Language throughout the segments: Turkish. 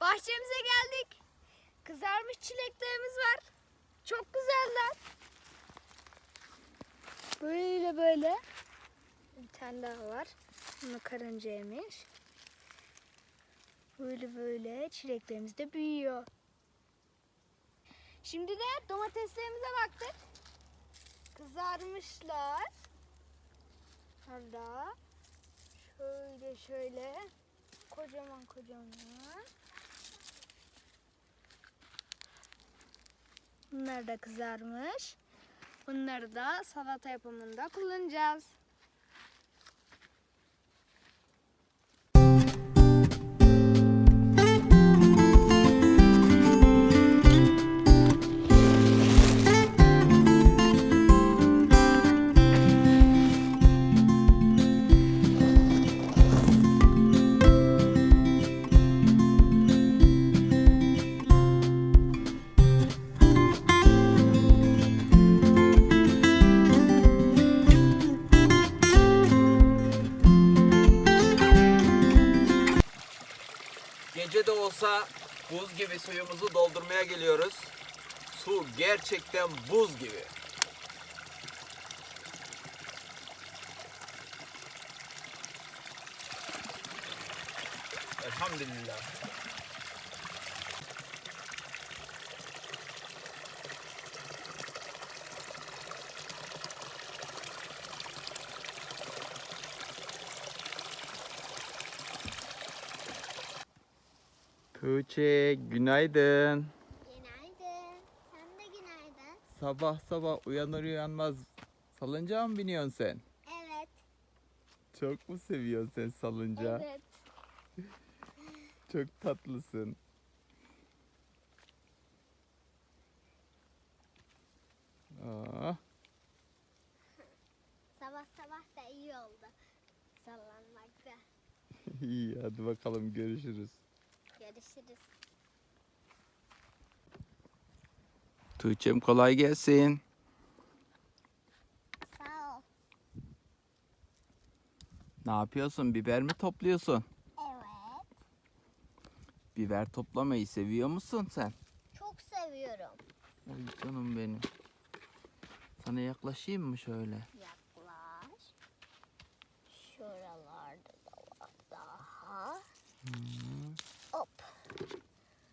Bahçemize geldik. Kızarmış çileklerimiz var. Çok güzeller. Böyle böyle. Bir tane daha var. Bunu karınca yemiş. Böyle böyle çileklerimiz de büyüyor. Şimdi de domateslerimize baktık. Kızarmışlar. Orada. Şöyle şöyle. Kocaman kocaman. Bunlar da kızarmış. Bunları da salata yapımında kullanacağız. Suyumuzu doldurmaya geliyoruz. Su gerçekten buz gibi. Elhamdülillah. Tuğçe günaydın. Günaydın. Sen de günaydın. Sabah sabah uyanır uyanmaz salıncağa mı biniyorsun sen? Evet. Çok mu seviyorsun sen salıncağı? Evet. Çok tatlısın. Aa, Sabah sabah da iyi oldu. Sallanmakta. iyi hadi bakalım görüşürüz. Görüşürüz. Tuğçe'm kolay gelsin. Sağ ol. Ne yapıyorsun? Biber mi topluyorsun? Evet. Biber toplamayı seviyor musun sen? Çok seviyorum. Oy canım benim. Sana yaklaşayım mı şöyle? Yaklaş. Şuralarda da var daha. Hı, Hop.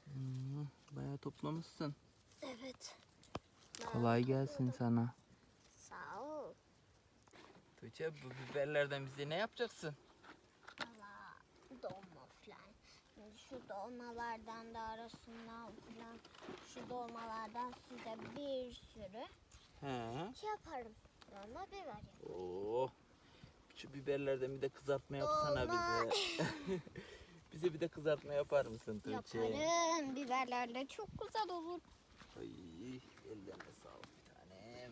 hı, bayağı toplamışsın. Evet. Kolay gelsin sana. Sağ ol. Tuğçe bu biberlerden bize ne yapacaksın? Valla dolma falan. Şimdi şu dolmalardan da arasından falan şu dolmalardan size bir sürü He. şey yaparım. Sonra biber yaparım. Oo. Şu biberlerden bir de kızartma yapsana Dolma. bize. bize bir de kızartma yapar mısın Tuğçe? Yaparım. Biberlerle çok güzel olur. Ay, ellerine sağlık bir tanem.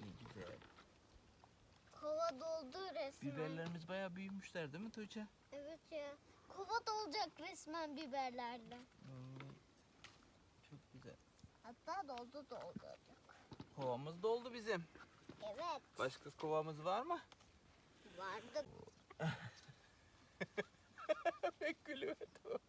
Ne güzel. Kova doldu resmen. Biberlerimiz bayağı büyümüşler değil mi Tuğçe? Evet ya. Kova dolacak resmen biberlerle. Evet. Çok güzel. Hatta doldu doldu. Kovamız doldu bizim. Evet. Başka kovamız var mı? Vardı. Pek gülüyordu.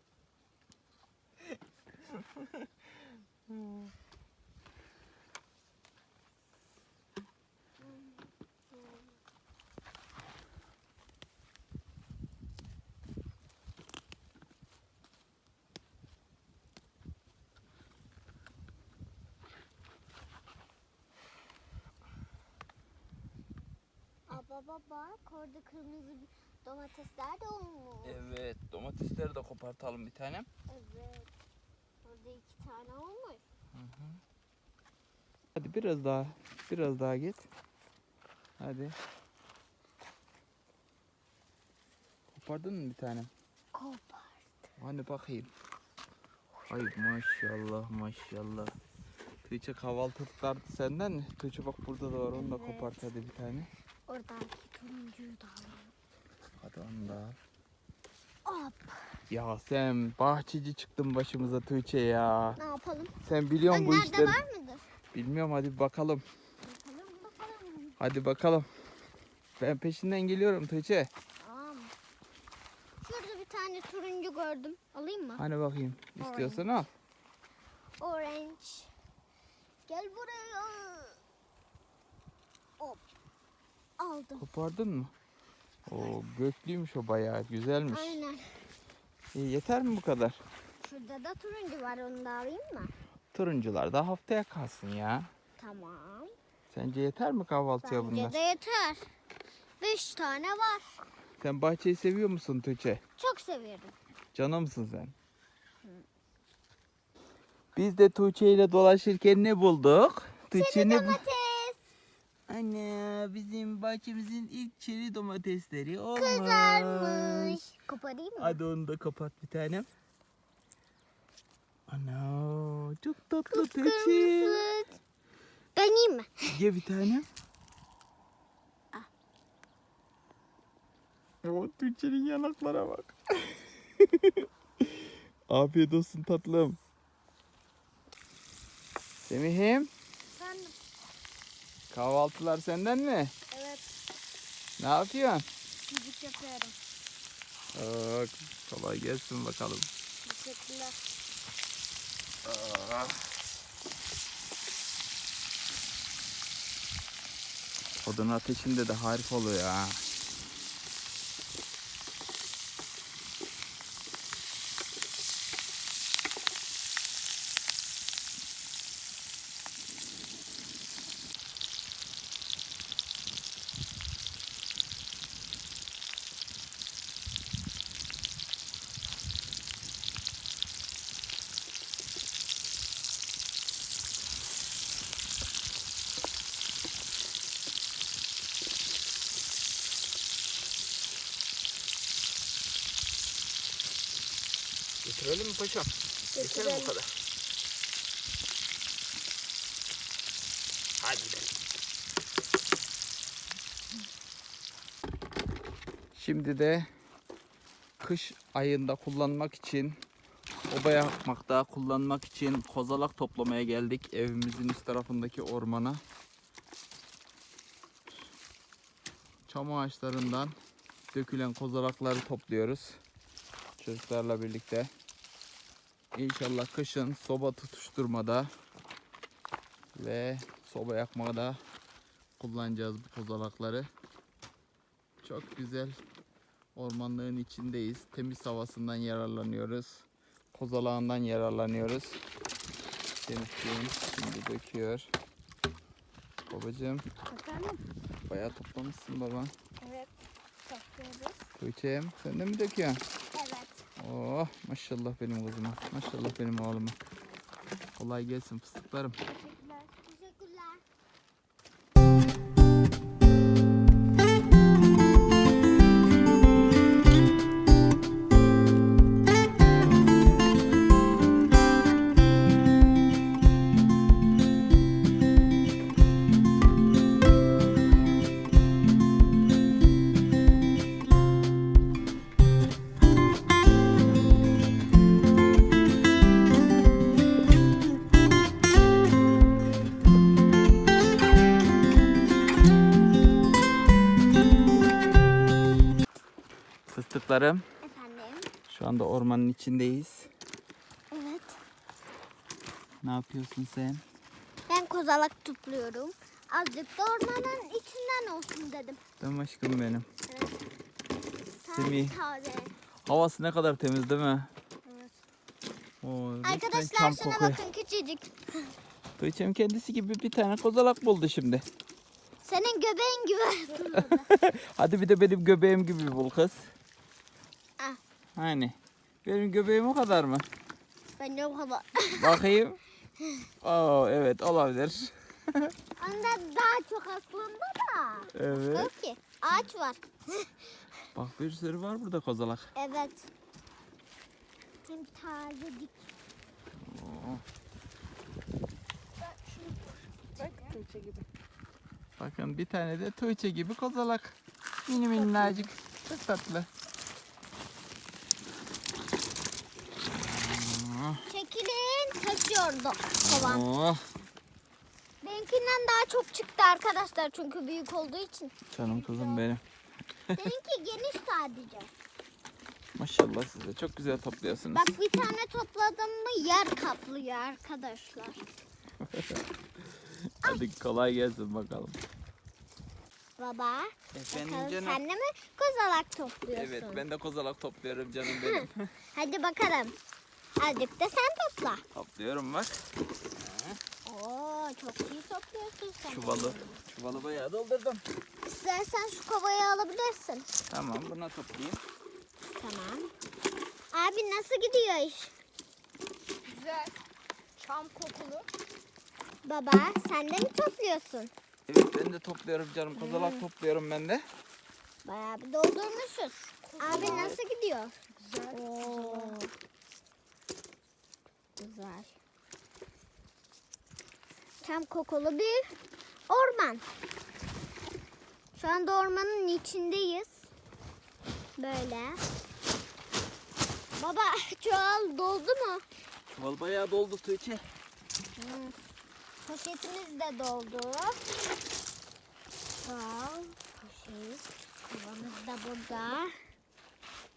Baba bak orada kırmızı bir domatesler de olmuş. Evet, domatesleri de kopartalım bir tanem. Evet. Orada iki tane olmuş. Hadi biraz daha, biraz daha git. Hadi. Kopardın mı bir tane? Kopar. Hani bakayım. Ay maşallah maşallah. Tuğçe kahvaltı tutardı senden mi? Tuğçe bak burada da var onu da Evet. kopart hadi bir tane. Oradaki turuncuyu da alalım. Al. Hop. Ya sen bahçeci çıktın başımıza Tuğçe ya. Ne yapalım? Sen biliyorsun bu Önlerde işleri. var mıdır? Bilmiyorum hadi bir bakalım. Bakalım bakalım. Hadi bakalım. Ben peşinden geliyorum Tuğçe. Tamam. Şurada bir tane turuncu gördüm. Alayım mı? Hani bakayım. İstiyorsan al. Orange. Gel buraya. Hop. Aldım. Kopardın mı? Oo göklüymüş o bayağı güzelmiş. Aynen. İyi, yeter mi bu kadar? Şurada da turuncu var onu da alayım mı? Turuncular da haftaya kalsın ya. Tamam. Sence yeter mi kahvaltıya bunlar? Bence de yeter. Beş tane var. Sen bahçeyi seviyor musun Tuğçe? Çok seviyorum. Canımsın sen. Biz de Tuğçe ile dolaşırken ne bulduk? Tuğçe ne bu? Domates. Anne bizim bahçemizin ilk çeri domatesleri olmuş. Kızarmış. Koparayım mı? Hadi onu da kapat bir tanem. Ana çok tatlı Tuğçe. Kırmızı. Ben yiyeyim mi? Ye bir tanem. O Tuğçe'nin yanaklara bak. Afiyet olsun tatlım. Semih'im. Kahvaltılar senden mi? Evet. Ne yapıyorsun? Müzik yapıyorum. Aa, kolay gelsin bakalım. Teşekkürler. Odun ateşinde de harika oluyor ha. Getirelim mi paşam? Yeter mi bu kadar? Hadi gidelim. Şimdi de kış ayında kullanmak için oba yapmakta kullanmak için kozalak toplamaya geldik evimizin üst tarafındaki ormana. Çam ağaçlarından dökülen kozalakları topluyoruz çocuklarla birlikte. İnşallah kışın soba tutuşturmada ve soba yakmada kullanacağız bu kozalakları. Çok güzel ormanlığın içindeyiz. Temiz havasından yararlanıyoruz. Kozalağından yararlanıyoruz. Denizciğim şimdi döküyor. Babacığım Efendim? bayağı toplamışsın baba. Evet. Topluyoruz. Tuğçe'm sen de mi döküyorsun? Oh maşallah benim kızıma. Maşallah benim oğluma. Kolay gelsin fıstıklarım. Fıstıklarım Efendim? şu anda ormanın içindeyiz. Evet. Ne yapıyorsun sen? Ben kozalak topluyorum. Azıcık da ormanın içinden olsun dedim. Tamam aşkım benim. Evet. Semih. taze. Havası ne kadar temiz değil mi? Evet. Oo, Arkadaşlar şuna kokuyor. bakın küçücük. Tuğçe'm kendisi gibi bir tane kozalak buldu şimdi. Senin göbeğin gibi. Hadi bir de benim göbeğim gibi bul kız. Hani benim göbeğim o kadar mı? ben de o kadar. Bakayım. Oo evet olabilir. Ondan daha çok aslında da. Evet. Yok ki. Ağaç var. Bak bir sürü var burada kozalak. Evet. Hem tazecik. Oo. Bakın bir tane de Tuğçe gibi kozalak. Mini minnacık. Çok tatlı. Çekilin. Taşıyordu kovan. Oh, Benimkinden daha çok çıktı arkadaşlar çünkü büyük olduğu için. canım kızım benim. Seninki geniş sadece. Maşallah size çok güzel topluyorsunuz. Bak bir tane topladım mı yer kaplıyor arkadaşlar. Hadi kolay gelsin bakalım. Baba Efendim bakalım canım. sen de mi kozalak topluyorsun? Evet ben de kozalak topluyorum canım benim. Hadi bakalım. Azıcık da sen topla. Topluyorum bak. Oo çok iyi topluyorsun sen. Çuvalı. Çuvalı bayağı doldurdum. İstersen şu kovayı alabilirsin. Tamam buna toplayayım. Tamam. Abi nasıl gidiyor iş? Güzel. Çam kokulu. Baba sen de mi topluyorsun? Evet ben de topluyorum canım. Kozalak topluyorum ben de. Bayağı bir doldurmuşuz. Abi nasıl gidiyor? Güzel. Oo. Güzel. Tam kokulu bir orman. Şu anda ormanın içindeyiz. Böyle. Baba çuval doldu mu? Çuval bayağı doldu Tuğçe. Hı. Poşetimiz de doldu. Çuval, poşet. Kovamız da burada.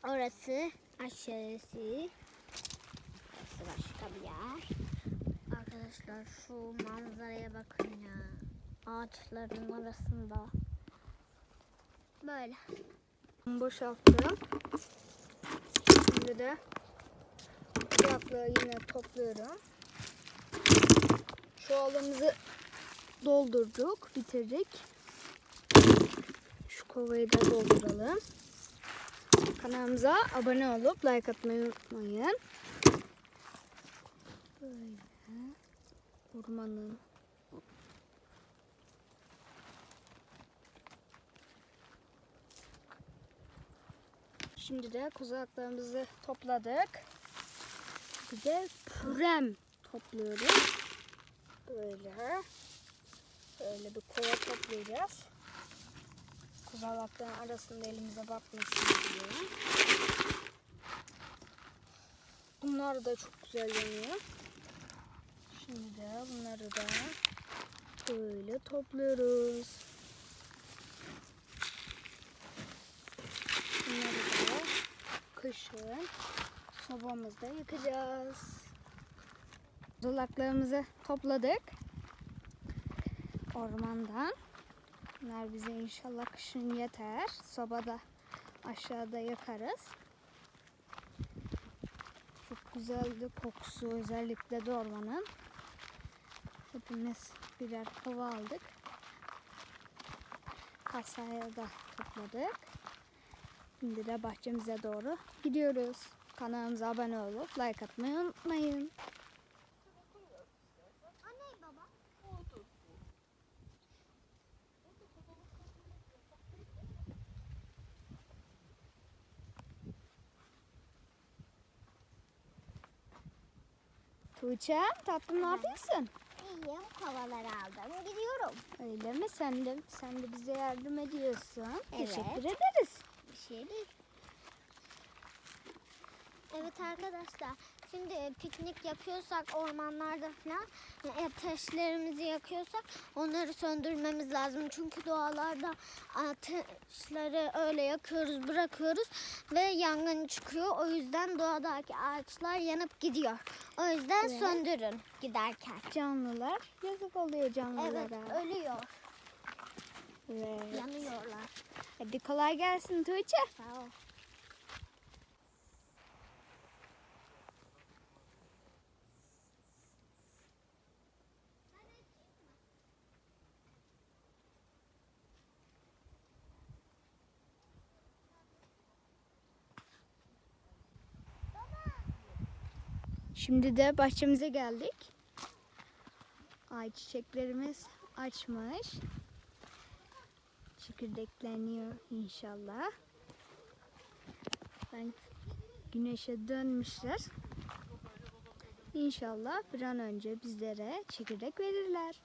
Orası aşağısı. Bir yer. Arkadaşlar şu manzaraya bakın ya. Ağaçların arasında. Böyle. Boşalttım. Şimdi de kulaklığı yine topluyorum. Çuvalımızı doldurduk, bitirdik. Şu kovayı da dolduralım. Kanalımıza abone olup like atmayı unutmayın. Böyle ormanın Şimdi de kozalaklarımızı topladık. Bir de pürem topluyoruz. Böyle. Böyle bir kova toplayacağız. Kozalakların arasında elimize batmasın diye. Bunlar da çok güzel yanıyor. Şimdi de bunları da böyle topluyoruz. Bunları da kışın sobamızda yakacağız. Dolaklarımızı topladık. Ormandan. Bunlar bize inşallah kışın yeter. Sobada aşağıda yakarız. Çok güzeldi kokusu özellikle de ormanın. Hepimiz birer kova aldık. Kasaya da topladık. Şimdi de bahçemize doğru gidiyoruz. Kanalımıza abone olup like atmayı unutmayın. Tuğçe tatlım ne yapıyorsun? İyiyim kovaları aldım. Gidiyorum. Öyle mi? Sen de, sen de bize yardım ediyorsun. Evet. Teşekkür ederiz. Bir şey değil. Evet arkadaşlar. Şimdi e, piknik yapıyorsak ormanlarda falan e, ateşlerimizi yakıyorsak onları söndürmemiz lazım. Çünkü doğalarda ateşleri öyle yakıyoruz, bırakıyoruz ve yangın çıkıyor. O yüzden doğadaki ağaçlar yanıp gidiyor. O yüden Evet. söndürün giderken. Canlılar yazık oluyor canlılara. Evet, ölüyor, Evet. yanıyorlar. Hadi kolay gelsin Tuğçe. Sağ ol. Şimdi de bahçemize geldik. Ay çiçeklerimiz açmış. Çekirdekleniyor inşallah. Ben güneşe dönmüşler. İnşallah bir an önce bizlere çekirdek verirler.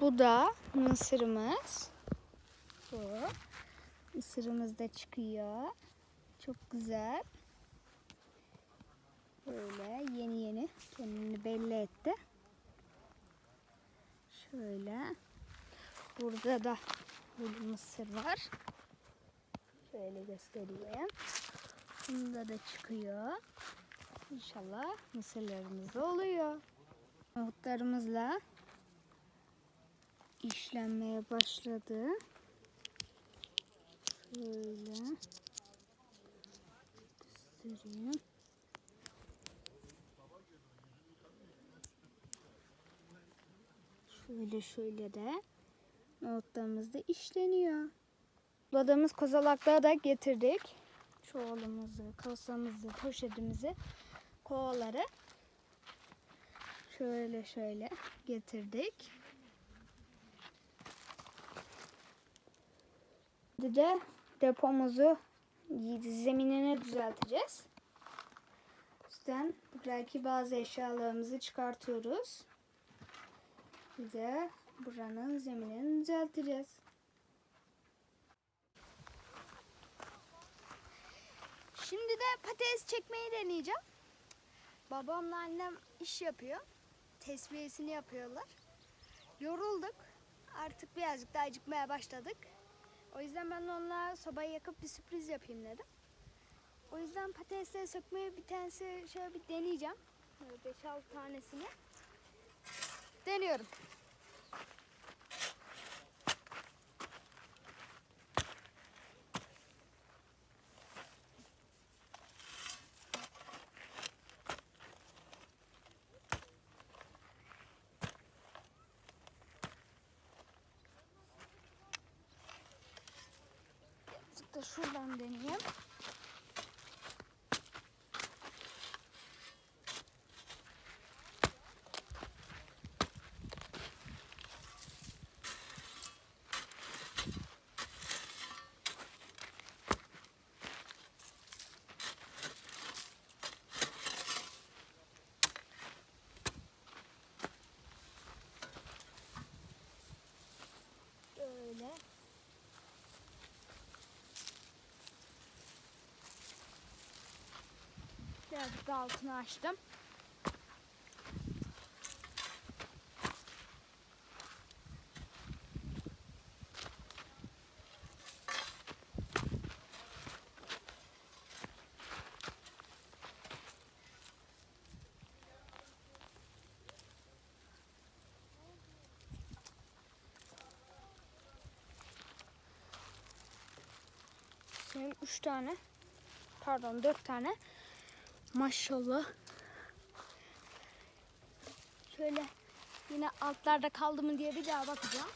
Bu da mısırımız. Bu. Mısırımız da çıkıyor. Çok güzel. Böyle yeni yeni kendini belli etti. Şöyle. Burada da bir mısır var. Şöyle göstereyim. Bunda da çıkıyor. İnşallah mısırlarımız da oluyor. Nohutlarımızla işlenmeye başladı. Şöyle göstereyim. Şöyle şöyle de nohutlarımız da işleniyor. Topladığımız kozalakları da getirdik. Çuvalımızı, kasamızı, poşetimizi, kovaları şöyle şöyle getirdik. Bir de depomuzu zeminine düzelteceğiz. O yüzden buradaki bazı eşyalarımızı çıkartıyoruz. Bir de buranın zeminini düzelteceğiz. Şimdi de patates çekmeyi deneyeceğim. Babamla annem iş yapıyor. Tesviyesini yapıyorlar. Yorulduk. Artık birazcık daha acıkmaya başladık. O yüzden ben onlara sobayı yakıp bir sürpriz yapayım dedim. O yüzden patatesleri sökmeyi bir tanesi şöyle bir deneyeceğim. Böyle 5-6 tanesini. Da şuradan deneyeyim. Böyle. Birazcık da altını açtım. Senin üç tane, pardon dört tane Maşallah. Şöyle yine altlarda kaldı mı diye bir daha bakacağım.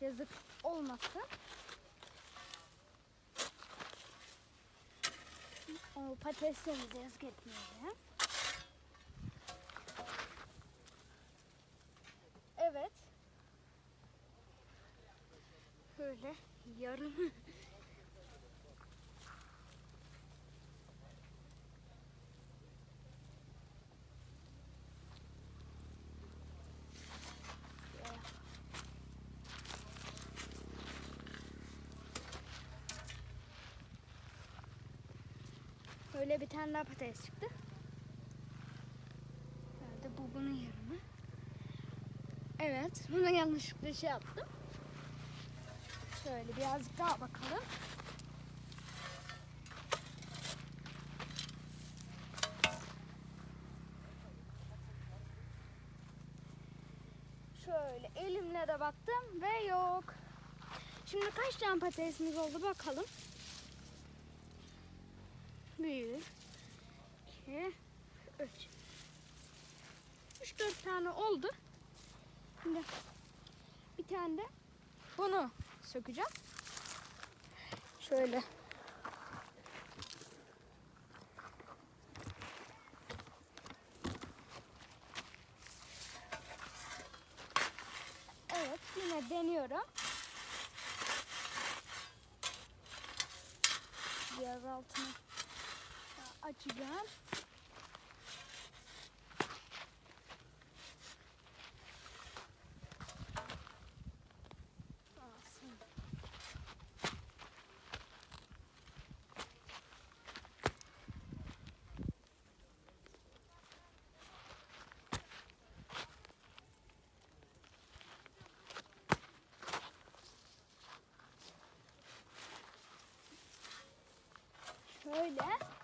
Yazık olmasın. O patateslerimizi yazık etmeyelim. Evet. Böyle yarım Böyle bir tane daha patates çıktı. Herhalde bu bunun yarımı. Evet, bunu yanlışlıkla şey yaptım. Şöyle birazcık daha bakalım. Şöyle elimle de baktım ve yok. Şimdi kaç tane patatesimiz oldu bakalım. Bir, iki, üç. Üç dört tane oldu. Şimdi bir tane de bunu sökeceğim. Şöyle. Evet yine deniyorum. Biraz altına açacağım. Şöyle.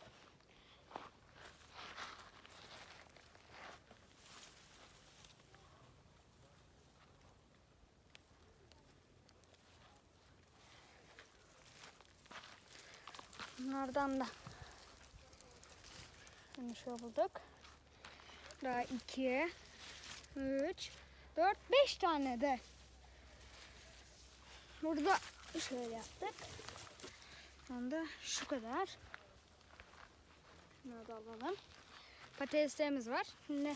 Bunlardan da Şimdi şöyle bulduk. Daha iki, üç, dört, beş tane de. Burada şöyle yaptık. Şu anda şu kadar. Bunları da alalım. Patateslerimiz var. Şimdi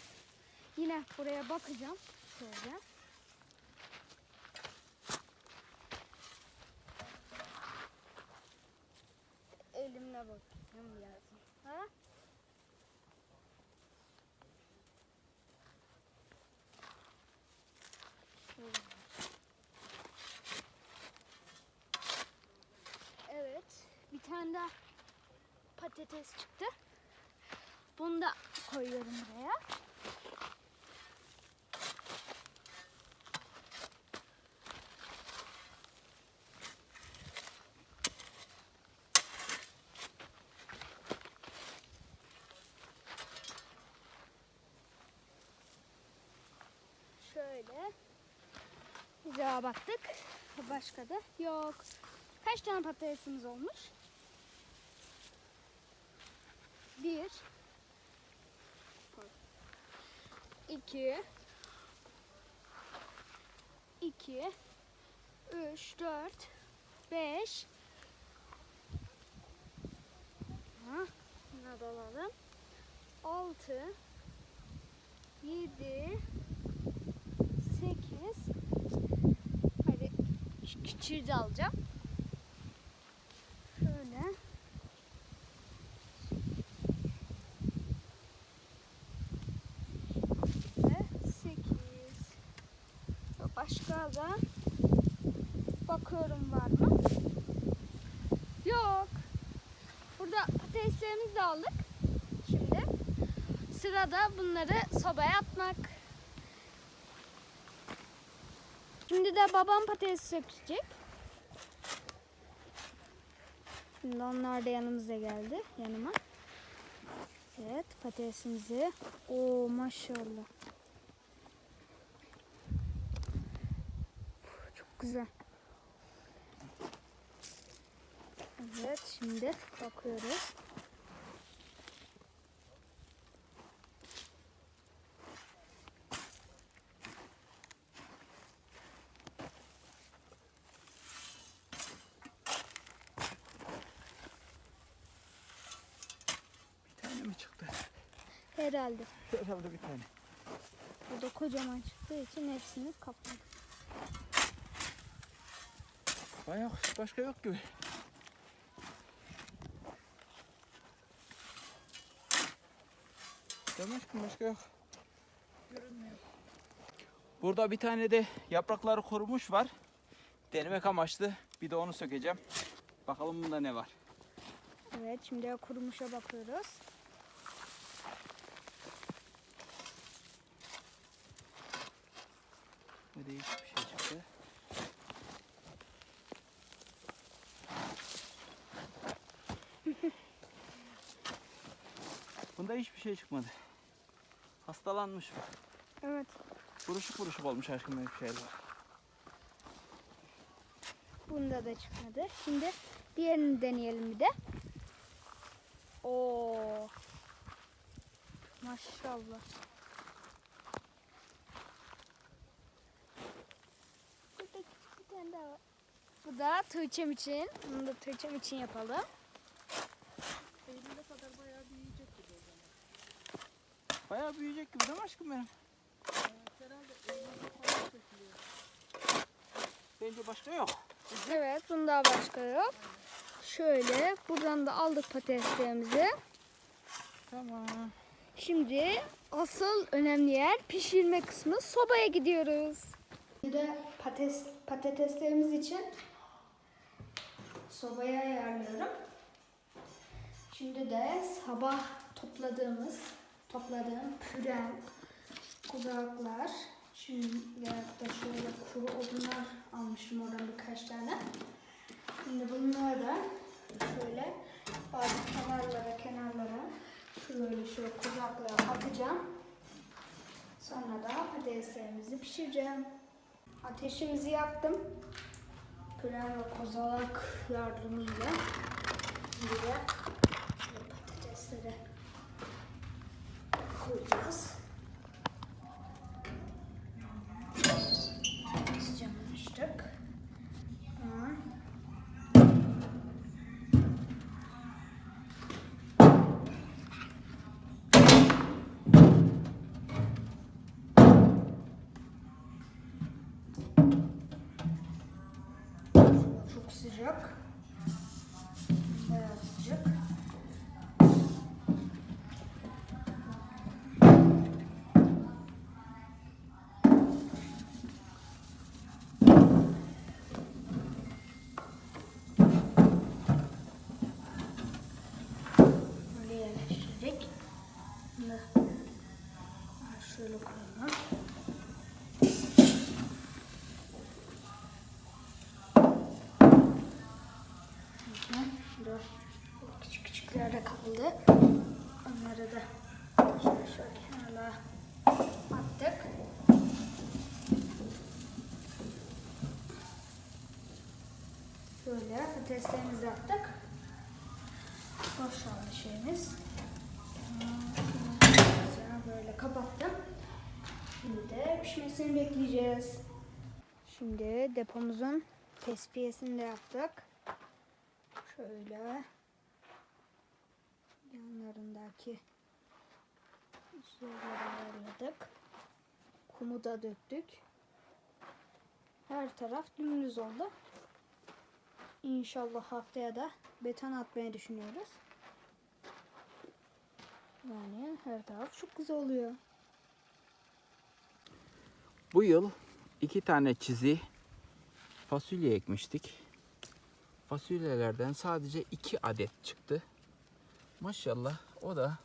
yine buraya bakacağım. Şöyle. Elimle bakayım biraz. Ha? Şöyle. Evet. Bir tane daha patates çıktı. Bunu da koyuyorum buraya. Şöyle. Daha baktık. Başka da yok. Kaç tane patatesimiz olmuş? 2 2 3 4 5 Buna dalalım. 6 7 8 Hadi küçüğü de alacağım. De aldık. Şimdi sırada bunları sobaya atmak. Şimdi de babam patates sökecek. Şimdi onlar da yanımıza geldi. Yanıma. Evet patatesimizi. Oo maşallah. Çok güzel. Evet şimdi bakıyoruz. Bir tane mi çıktı? Herhalde. Herhalde bir tane. Bu da kocaman çıktığı için hepsini kapladı. Bayağı başka yok gibi. Demek ki başka yok. Burada bir tane de yaprakları kurumuş var. Denemek amaçlı. Bir de onu sökeceğim. Bakalım bunda ne var. Evet şimdi kurumuşa bakıyoruz. Değişik bir şey çıktı. Bunda hiçbir şey çıkmadı. Hastalanmış bu. Evet. Buruşuk buruşuk olmuş aşkım benim şeyler. Bunda da çıkmadı. Şimdi diğerini deneyelim bir de. Oo. Maşallah. Burada küçük bir tane daha var. Bu da Tuğçe'm için. Bunu da Tuğçe'm için yapalım. Bayağı büyüyecek gibi değil mi aşkım benim? Bence başka yok. Evet, bunda başka yok. Şöyle, buradan da aldık patateslerimizi. Tamam. Şimdi asıl önemli yer pişirme kısmı. Sobaya gidiyoruz. Şimdi patates, patateslerimiz için sobaya ayarlıyorum. Şimdi de sabah topladığımız, topladığım pürem, kuzaklar. Şimdi da şöyle kuru odunlar almışım oradan birkaç tane. Şimdi bunları da şöyle Bazı kenarlara kenarlara şöyle şöyle kucaklara atacağım. Sonra da patateslerimizi pişireceğim. Ateşimizi yaktım. Püren ve kozalak yardımıyla de patatesleri koyacağız. Çok sıcak. Bayağı sıcak. Böyle yerleştirdik. Bunu Dur. Küçük küçükler de kaldı. Onları da şöyle şöyle kenara attık. Şöyle patateslerimizi attık. Boşaldı şeyimiz. Böyle kapattım. Şimdi de pişmesini bekleyeceğiz. Şimdi depomuzun tesviyesini de yaptık. Şöyle yanlarındaki şeyleri ayarladık. Kumu da döktük. Her taraf dümdüz oldu. İnşallah haftaya da beton atmayı düşünüyoruz. Yani her taraf çok güzel oluyor. Bu yıl iki tane çizi fasulye ekmiştik. Fasulyelerden sadece iki adet çıktı. Maşallah o da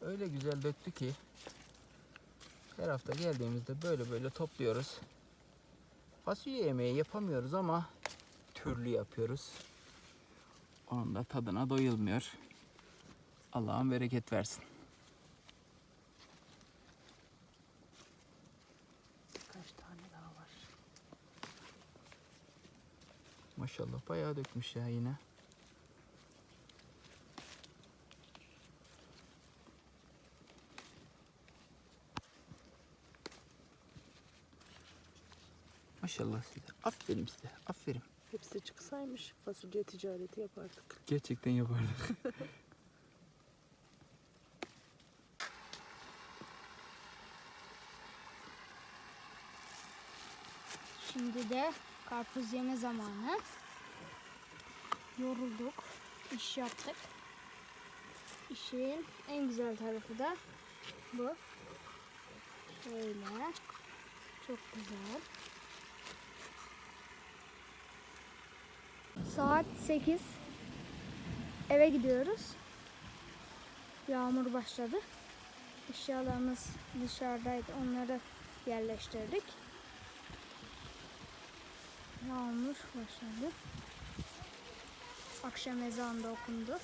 öyle güzel döktü ki her hafta geldiğimizde böyle böyle topluyoruz. Fasulye yemeği yapamıyoruz ama türlü yapıyoruz. Onun da tadına doyulmuyor. Allah'ın bereket versin. Kaç tane daha var? Maşallah bayağı dökmüş ya yine. Maşallah size. Aferin size. Aferin. Hepsi çıksaymış fasulye ticareti yapardık. Gerçekten yapardık. Şimdi de karpuz yeme zamanı. Yorulduk, iş yaptık. İşin en güzel tarafı da bu. Şöyle. Çok güzel. Saat 8. Eve gidiyoruz. Yağmur başladı. Eşyalarımız dışarıdaydı. Onları yerleştirdik. Yağmur başladı. Akşam ezanı da okundu.